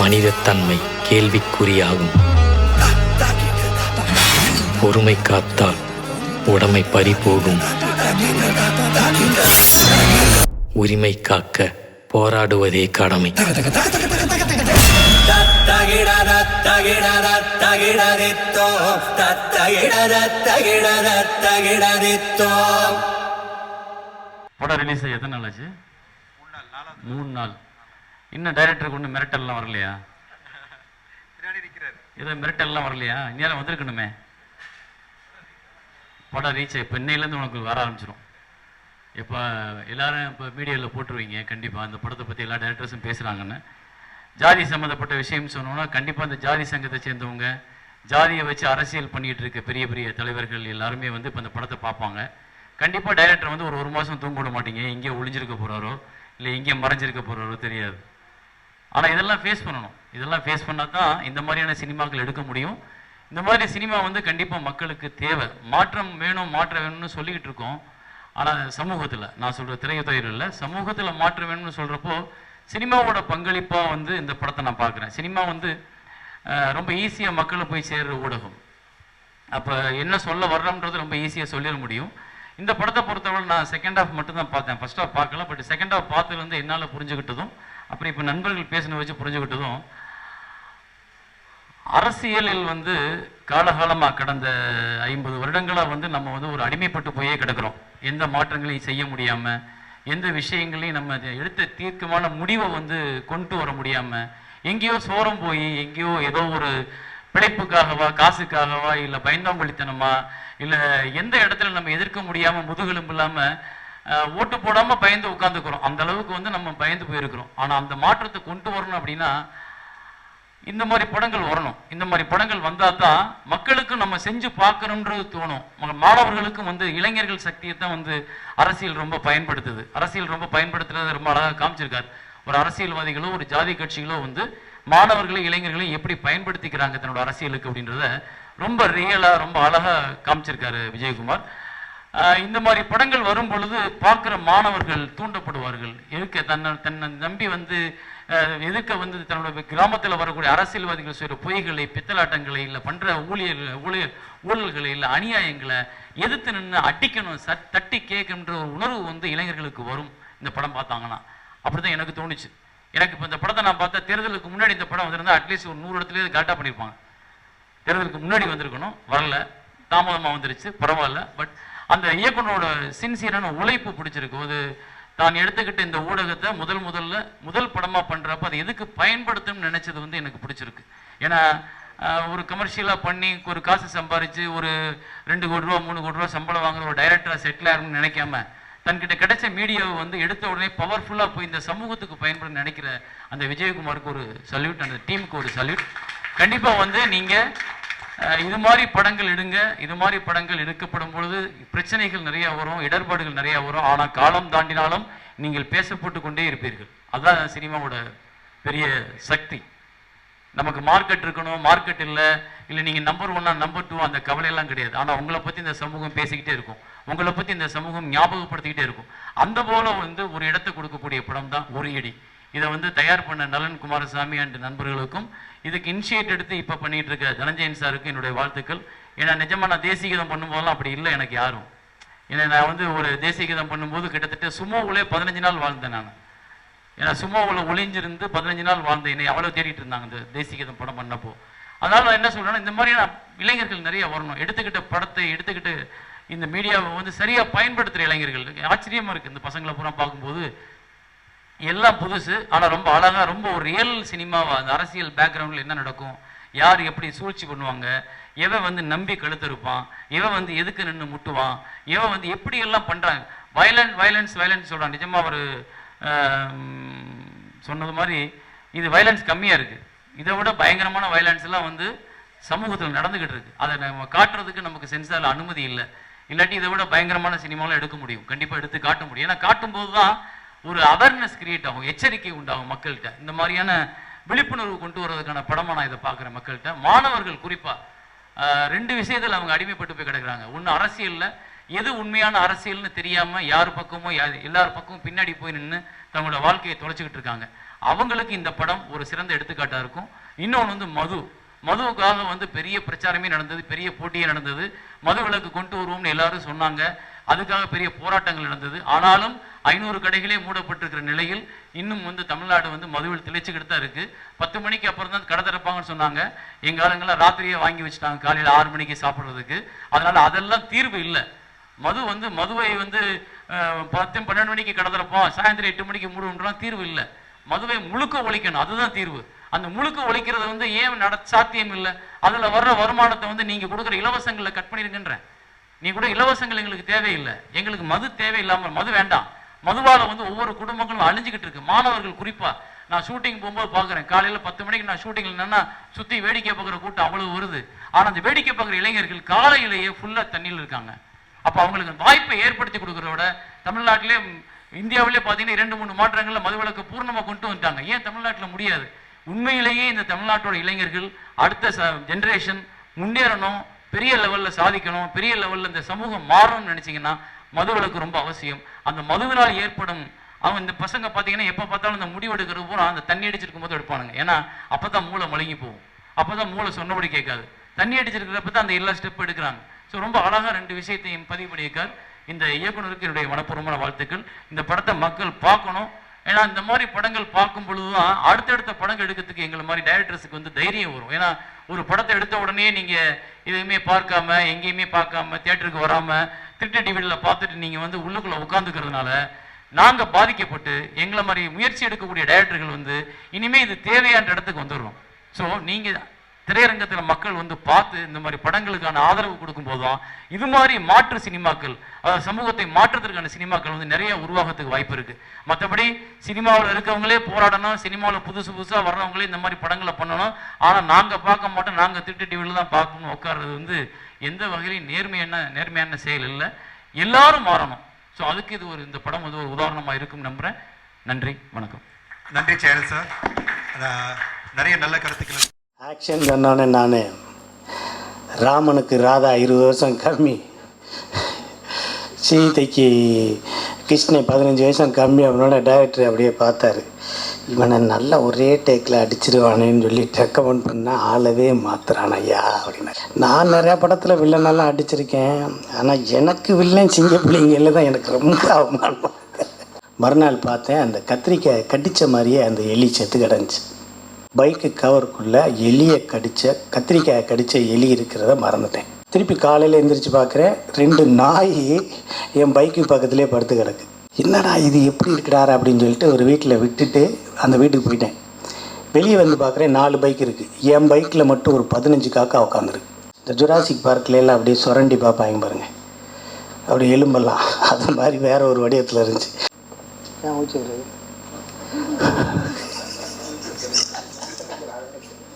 மனிதத்தன்மை கேள்விக்குறியாகும். பொறுமை காத்தால் உடமை பறிபோகும். உரிமை காக்க போராடுவதே கடமை. படம் ரிலீஸ் எத்தனை நாள் ஆச்சு மூணு நாள் இன்னும் டைரக்டருக்கு ஒன்றும் மிரட்டல்லாம் வரலையா? ஏதோ மிரட்டல்லாம் வரலையா? இந்நேரம் வந்திருக்கணுமே. படம் ரீச் இப்போ இன்னையிலேருந்து உனக்கு வர ஆரம்பிச்சிடும் இப்போ எல்லாரும் இப்போ மீடியாவில் போட்டுருவீங்க கண்டிப்பாக அந்த படத்தை பற்றி எல்லா டேரக்டர்ஸும் பேசுகிறாங்கன்னு ஜாதி சம்மந்தப்பட்ட விஷயம் சொன்னோன்னா கண்டிப்பாக அந்த ஜாதி சங்கத்தை சேர்ந்தவங்க ஜாதியை வச்சு அரசியல் பண்ணிட்டு இருக்க பெரிய பெரிய தலைவர்கள் எல்லாருமே வந்து இப்போ அந்த படத்தை பார்ப்பாங்க. கண்டிப்பாக டைரக்டர் வந்து ஒரு ஒரு மாதம் தூங்க விட மாட்டீங்க. எங்கே ஒளிஞ்சிருக்க போகிறாரோ இல்லை எங்கே மறைஞ்சிருக்க போகிறாரோ தெரியாது. ஆனால் இதெல்லாம் ஃபேஸ் பண்ணணும். இதெல்லாம் ஃபேஸ் பண்ணால் தான் இந்த மாதிரியான சினிமாக்கள் எடுக்க முடியும். இந்த மாதிரி சினிமா வந்து கண்டிப்பாக மக்களுக்கு தேவை. மாற்றம் வேணும் மாற்றம் வேணும்னு சொல்லிக்கிட்டு இருக்கோம். ஆனால் சமூகத்தில் நான் சொல்கிற திரையுறையில் இல்லை சமூகத்தில் மாற்றம் வேணும்னு சொல்கிறப்போ சினிமாவோட பங்களிப்பாக வந்து இந்த படத்தை நான் பார்க்குறேன். சினிமா வந்து ரொம்ப ஈஸியாக மக்களை போய் சேர்ற ஊடகம். அப்போ என்ன சொல்ல வர்றோம்ன்றது ரொம்ப ஈஸியாக சொல்லிட முடியும். இந்த படத்தை பொறுத்தவரை நான் செகண்ட் ஹாஃப் மட்டும் தான் பார்த்தேன். ஃபர்ஸ்ட் ஹாஃப் பார்க்கல பட் செகண்ட் ஹாஃப் பார்த்ததுலேருந்து என்னால் புரிஞ்சுக்கிட்டதும் அப்புறம் இப்போ நண்பர்கள் பேசின வச்சு புரிஞ்சுக்கிட்டதும் அரசியலில் வந்து காலகாலமாக கடந்த ஐம்பது வருடங்களாக வந்து நம்ம வந்து ஒரு அடிமைப்பட்டு போயே கிடக்கிறோம். எந்த மாற்றங்களையும் செய்ய முடியாமல் எந்த விஷயங்களையும் நம்ம எடுத்த தீர்க்கமான முடிவை வந்து கொண்டு வர முடியாமல் எங்கேயோ சோரம் போய் எங்கேயோ ஏதோ ஒரு பிழைப்புக்காகவா காசுக்காகவா இல்லை பயந்தாம்பளித்தனமா இல்லை எந்த இடத்துல நம்ம எதிர்க்க முடியாமல் முதுகெலும்பு இல்லாமல் ஓட்டு போடாமல் பயந்து உட்காந்துக்கிறோம் அந்த அளவுக்கு வந்து நம்ம பயந்து போயிருக்கிறோம். ஆனால் அந்த மாற்றத்தை கொண்டு வரணும் அப்படின்னா இந்த மாதிரி படங்கள் வரணும். இந்த மாதிரி படங்கள் வந்தால் தான் மக்களுக்கும் நம்ம செஞ்சு பார்க்கணுன்றது தோணும். மாணவர்களுக்கும் வந்து இளைஞர்கள் சக்தியை தான் வந்து அரசியல் ரொம்ப பயன்படுத்துது. அரசியல் ரொம்ப பயன்படுத்துறது ரொம்ப அழகாக காமிச்சிருக்காரு. ஒரு அரசியல்வாதிகளோ ஒரு ஜாதி கட்சிகளோ வந்து மாணவர்களையும் இளைஞர்களையும் எப்படி பயன்படுத்திக்கிறாங்க தன்னோட அரசியலுக்கு அப்படின்றத ரொம்ப ரியலாக ரொம்ப அழகாக காமிச்சிருக்காரு விஜயகுமார். இந்த மாதிரி படங்கள் வரும் பொழுது பார்க்குற மாணவர்கள் தூண்டப்படுவார்கள். எதிர்க்க தன்னை தன்னை நம்பி வந்து எதிர்க்க வந்து தன்னோட கிராமத்தில் வரக்கூடிய அரசியல்வாதிகள் செய்கிற பொய்களை பித்தலாட்டங்களை இல்லை பண்ணுற ஊழியர் ஊழியர் ஊழல்களை இல்லை அநியாயங்களை எதிர்த்து நின்று அடிக்கணும் ச தட்டி கேட்கணுன்ற ஒரு உணர்வு வந்து இளைஞர்களுக்கு வரும். இந்த படம் பார்த்தாங்கன்னா. அப்படி தான் எனக்கு தோணுச்சு. எனக்கு இப்போ இந்த படத்தை நான் பார்த்தா தேர்தலுக்கு முன்னாடி இந்த படம் வந்திருந்தா அட்லீஸ்ட் ஒரு நூறு இடத்துலேயே கரெக்டாக பண்ணியிருப்பாங்க. தேர்தலுக்கு முன்னாடி வந்திருக்கணும். வரல. தாமதமாக வந்துருச்சு. பரவாயில்ல. பட் அந்த இயக்குனரோட சின்சியரான உழைப்பு பிடிச்சிருக்கு ஒரு தான் எடுத்துக்கிட்ட இந்த ஊடகத்தை முதல் முதல்ல முதல் படமாக பண்ணுறப்ப அதை எதுக்கு பயன்படுத்தணும்னு நினச்சது வந்து எனக்கு பிடிச்சிருக்கு. ஏன்னா ஒரு கமர்ஷியலாக பண்ணி ஒரு காசு சம்பாரித்து ஒரு ரெண்டு கோடி ரூபா மூணு கோடி ரூபா சம்பளம் வாங்குற ஒரு டைரக்டராக செட்டில் ஆகணும்னு நினைக்காம தன்கிட்ட கிடைச்ச மீடியாவை வந்து எடுத்த உடனே பவர்ஃபுல்லாக போய் இந்த சமூகத்துக்கு பயன்படும் நினைக்கிற அந்த விஜயகுமாருக்கு ஒரு சல்யூட் அந்த டீமுக்கு ஒரு சல்யூட் கண்டிப்பாக வந்து நீங்கள் இது மாதிரி படங்கள் எடுங்க இது மாதிரி படங்கள் எடுக்கப்படும் பொழுது பிரச்சனைகள் நிறைய வரும் இடர்பாடுகள் நிறைய வரும். ஆனால் காலம் தாண்டினாலும் நீங்கள் பேசப்பட்டு கொண்டே இருப்பீர்கள். அதுதான் சினிமாவோட பெரிய சக்தி. நமக்கு மார்க்கெட் இருக்கணும் மார்க்கெட் இல்லை இல்லை நீங்கள் நம்பர் ஒன்னா நம்பர் டூ அந்த கவலையெல்லாம் கிடையாது. ஆனால் உங்களை பற்றி இந்த சமூகம் பேசிக்கிட்டே இருக்கும். உங்களை பற்றி இந்த சமூகம் ஞாபகப்படுத்திக்கிட்டே இருக்கும். அந்த போல வந்து ஒரு இடத்தை கொடுக்கக்கூடிய படம் தான் ஒரு இடி. இதை வந்து தயார் பண்ண நலன் குமாரசாமி அண்ட் நண்பர்களுக்கும் இதுக்கு இனிஷியேட் எடுத்து இப்போ பண்ணிட்டு இருக்க தனஞ்சயன் சாருக்கு என்னுடைய வாழ்த்துக்கள். ஏன்னா நிஜமா நான் தேசிகதம் பண்ணும்போதெல்லாம் அப்படி இல்லை எனக்கு யாரும். ஏன்னா நான் வந்து ஒரு தேசிகதம் பண்ணும்போது கிட்டத்தட்ட சுமோவிலே பதினஞ்சு நாள் வாழ்ந்தேன் நான். ஏன்னா சுமோவில் ஒளிஞ்சிருந்து பதினஞ்சு நாள் வாழ்ந்த என்னை அவ்வளோ தேடிட்டு இருந்தாங்க இந்த தேசிகதம் படம் பண்ணப்போ. அதனால் நான் என்ன சொல்கிறேன்னா இந்த மாதிரியான இளைஞர்கள் நிறைய வரணும். எடுத்துக்கிட்ட படத்தை எடுத்துக்கிட்டு இந்த மீடியாவை வந்து சரியாக பயன்படுத்துகிற இளைஞர்கள். ஆச்சரியமாக இருக்குது இந்த பசங்களை பூரா பார்க்கும்போது எல்லாம் புதுசு ஆனால் ரொம்ப அழகாக ரொம்ப ஒரு ரியல் சினிமாவாக அந்த அரசியல் பேக்ரவுண்டில் என்ன நடக்கும்? யார் எப்படி சூழ்ச்சி பண்ணுவாங்க? எவன் வந்து நம்பி கழுத்திருப்பான் இவன் வந்து எதுக்கு நின்று முட்டுவான்? இவன் வந்து எப்படி எல்லாம் பண்ணுறாங்க வயலன்ஸ் வயலன்ஸ் வயலன்ஸ் சொல்கிறான் நிஜமாக ஒரு சொன்னது மாதிரி இது வயலன்ஸ் கம்மியாக இருக்குது இதை விட பயங்கரமான வயலன்ஸ்லாம் வந்து சமூகத்தில் நடந்துக்கிட்டு இருக்கு. அதை நம்ம காட்டுறதுக்கு நமக்கு சென்சாரில் அனுமதி இல்லை. இல்லாட்டி இதை விட பயங்கரமான சினிமாலாம் எடுக்க முடியும். கண்டிப்பாக எடுத்து காட்ட முடியும். ஏன்னா காட்டும்போது தான் ஒரு அவேர்னஸ் கிரியேட் ஆகும் எச்சரிக்கை உண்டாகும் மக்கள்கிட்ட. இந்த மாதிரியான விழிப்புணர்வு கொண்டு வரதுக்கான படமாக நான் இதை பார்க்குறேன் மக்கள்கிட்ட. மாணவர்கள் குறிப்பாக ரெண்டு விஷயத்தில் அவங்க அடிமைப்பட்டு போய் கிடக்குறாங்க. ஒன்று அரசியலில் எது உண்மையான அரசியல்னு தெரியாமல் யார் பக்கமோ யா- எல்லார் பக்கமும் பின்னாடி போய் நின்று தங்களோட வாழ்க்கையை தொலைச்சிக்கிட்டு இருக்காங்க. அவங்களுக்கு இந்த படம் ஒரு சிறந்த எடுத்துக்காட்டாக இருக்கும். இன்னொன்று வந்து மது. மதுவுக்காக வந்து பெரிய பிரச்சாரமே நடந்தது பெரிய போட்டியே நடந்தது. மது விலக்கு கொண்டு வருவோம்னு எல்லாரும் சொன்னாங்க. அதுக்காக பெரிய போராட்டங்கள் நடந்தது. ஆனாலும் ஐநூறு கடைகளே மூடப்பட்டிருக்கிற நிலையில் இன்னும் வந்து தமிழ்நாடு வந்து மதுவில் திளைச்சுக்கிட்டு தான் இருக்கு. பத்து மணிக்கு அப்புறம் தான் கடை திறப்பாங்கன்னு சொன்னாங்க. எங்க ஆளுங்கெல்லாம் ராத்திரியே வாங்கி வச்சுட்டாங்க. காலையில் ஆறு மணிக்கு சாப்பிட்றதுக்கு. அதனால அதெல்லாம் தீர்வு இல்லை. மது வந்து மதுவை வந்து பத்து பன்னெண்டு மணிக்கு கடை திறப்போம். சாயந்தரம் எட்டு மணிக்கு மூடுன்றலாம் தீர்வு இல்லை. மதுவை முழுக்க ஒழிக்கணும். அதுதான் தீர்வு. அந்த முழுக்க ஒழிக்கிறது வந்து ஏன் நட சாத்தியம் இல்லை? அதுல வர்ற வருமானத்தை வந்து நீங்க கொடுக்குற இலவசங்களை கட் பண்ணிருங்கன்றேன் நீ கூட இலவசங்கள் எங்களுக்கு தேவையில்லை. எங்களுக்கு மது தேவையில்லாமல் மது வேண்டாம். மதுவால் வந்து ஒவ்வொரு குடும்பங்களும் அழிஞ்சுக்கிட்டு இருக்கு. மாணவர்கள் குறிப்பாக நான் ஷூட்டிங் போகும்போது பார்க்குறேன். காலையில் பத்து மணிக்கு நான் ஷூட்டிங்ல என்னன்னா சுற்றி வேடிக்கை பார்க்குற கூட்டம் அவ்வளவு வருது. ஆனால் அந்த வேடிக்கை பார்க்குற இளைஞர்கள் காலையிலேயே ஃபுல்லாக தண்ணியில் இருக்காங்க. அப்போ அவங்களுக்கு வாய்ப்பை ஏற்படுத்தி கொடுக்கறத விட தமிழ்நாட்டிலே இந்தியாவிலே பார்த்தீங்கன்னா இரண்டு மூணு மாற்றங்கள்ல மதுவிலக்கு பூர்ணமாக கொண்டு வந்துட்டாங்க. ஏன் தமிழ்நாட்டில் முடியாது? உண்மையிலேயே இந்த தமிழ்நாட்டோட இளைஞர்கள் அடுத்த ஜென்ரேஷன் முன்னேறணும் பெரிய லெவலில் சாதிக்கணும் பெரிய லெவலில் இந்த சமூகம் மாறணும்னு நினச்சிங்கன்னா மதுவிலக்கு ரொம்ப அவசியம். அந்த மதுவினால் ஏற்படும் அவங்க இந்த பசங்க பார்த்தீங்கன்னா எப்போ பார்த்தாலும் இந்த முடிவு எடுக்கிறது பூரா அந்த தண்ணி அடிச்சிருக்கும் போது எடுப்பானுங்க. ஏன்னா அப்பதான் மூளை மழுங்கி போகும். அப்பதான் மூளை சொன்னபடி கேட்காது. தண்ணி அடிச்சிருக்கிறப்ப தான் அந்த எல்லா ஸ்டெப் எடுக்கிறாங்க. ஸோ ரொம்ப அழகாக ரெண்டு விஷயத்தையும் பதிவு பண்ணியிருக்கார். இந்த இயக்குநருக்கு என்னுடைய மனப்பூர்வமான வாழ்த்துக்கள். இந்த படத்தை மக்கள் பார்க்கணும். ஏன்னா இந்த மாதிரி படங்கள் பார்க்கும் பொழுது தான் அடுத்தடுத்த படங்கள் எடுக்கிறதுக்கு எங்களை மாதிரி டைரக்டர்ஸுக்கு வந்து தைரியம் வரும். ஏன்னா ஒரு படத்தை எடுத்த உடனே நீங்கள் எதுவுமே பார்க்காம எங்கேயுமே பார்க்காம தியேட்டருக்கு வராமல் திருட்டு டிவில பார்த்துட்டு நீங்கள் வந்து உள்ளுக்குள்ளே உட்காந்துக்கிறதுனால நாங்கள் பாதிக்கப்பட்டு எங்களை மாதிரி முயற்சி எடுக்கக்கூடிய டைரக்டர்கள் வந்து இனிமேல் இது தேவையான இடத்துக்கு வந்துடுறோம். ஸோ நீங்கள் திரையரங்கத்தில் மக்கள் வந்து பார்த்து இந்த மாதிரி படங்களுக்கான ஆதரவு கொடுக்கும் போதுதான் இது மாதிரி மாற்று சினிமாக்கள் அதாவது சமூகத்தை மாற்றத்திற்கான சினிமாக்கள் வந்து நிறைய உருவாகத்துக்கு வாய்ப்பு இருக்கு. மற்றபடி சினிமாவில் இருக்கவங்களே போராடணும் சினிமாவில் புதுசு புதுசாக வர்றவங்களே இந்த மாதிரி படங்களை பண்ணணும். ஆனால் நாங்கள் பார்க்க மாட்டோம் நாங்கள் திட்டு டிவியில் தான் பார்க்கணும் உட்கார்றது வந்து எந்த வகையிலும் நேர்மையான நேர்மையான செயல் இல்லை. எல்லாரும் மாறணும். ஸோ அதுக்கு இது ஒரு இந்த படம் வந்து ஒரு உதாரணமாக இருக்கும் நம்புறேன். நன்றி வணக்கம். நன்றி சேனல் சார். நிறைய நல்ல கருத்துக்கள் ஆக்ஷன் சொன்னோன்னே நான். ராமனுக்கு ராதா இருபது வருஷம் கம்மி. சீதைக்கு கிருஷ்ணன் பதினஞ்சு வருஷம் கம்மி அப்படின்னோட டைரக்டர் அப்படியே பார்த்தாரு. இவனை நல்லா ஒரே டேக்கில் அடிச்சிருவானேன்னு சொல்லி ரெக்கமெண்ட் பண்ணால் ஆளவே மாத்துறான் ஐயா அப்படின்னு நான் நிறையா படத்தில் வில்லனெல்லாம் அடிச்சிருக்கேன். ஆனால் எனக்கு வில்லன் சிங்க பிள்ளைங்கள தான் எனக்கு ரொம்ப அவமானம் மறுநாள் பார்த்தேன் அந்த கத்திரிக்காய் கடித்த மாதிரியே அந்த எலி செத்து கிடந்துச்சு. பைக்கு கவருக்குள்ளே எலியை கடித்த கத்திரிக்காயை கடித்த எலி இருக்கிறத மறந்துட்டேன். திருப்பி காலையில் எந்திரிச்சு பார்க்குறேன் ரெண்டு நாய் என் பைக்கு பக்கத்துலேயே படுத்து கிடக்கு. என்னடா இது எப்படி இருக்கிறாரு அப்படின்னு சொல்லிட்டு ஒரு வீட்டில் விட்டுட்டு அந்த வீட்டுக்கு போயிட்டேன். வெளியே வந்து பார்க்குறேன் நாலு பைக் இருக்குது என் பைக்கில் மட்டும் ஒரு பதினஞ்சு காக்கா உட்காந்துருக்கு இந்த ஜுராசிக் பார்க்கில் எல்லாம் அப்படியே சுரண்டி பார்ப்பாங்க பாருங்கள் அப்படி எலும்பெல்லாம் அது மாதிரி வேற ஒரு வடிவத்தில் இருந்துச்சு. ஏன்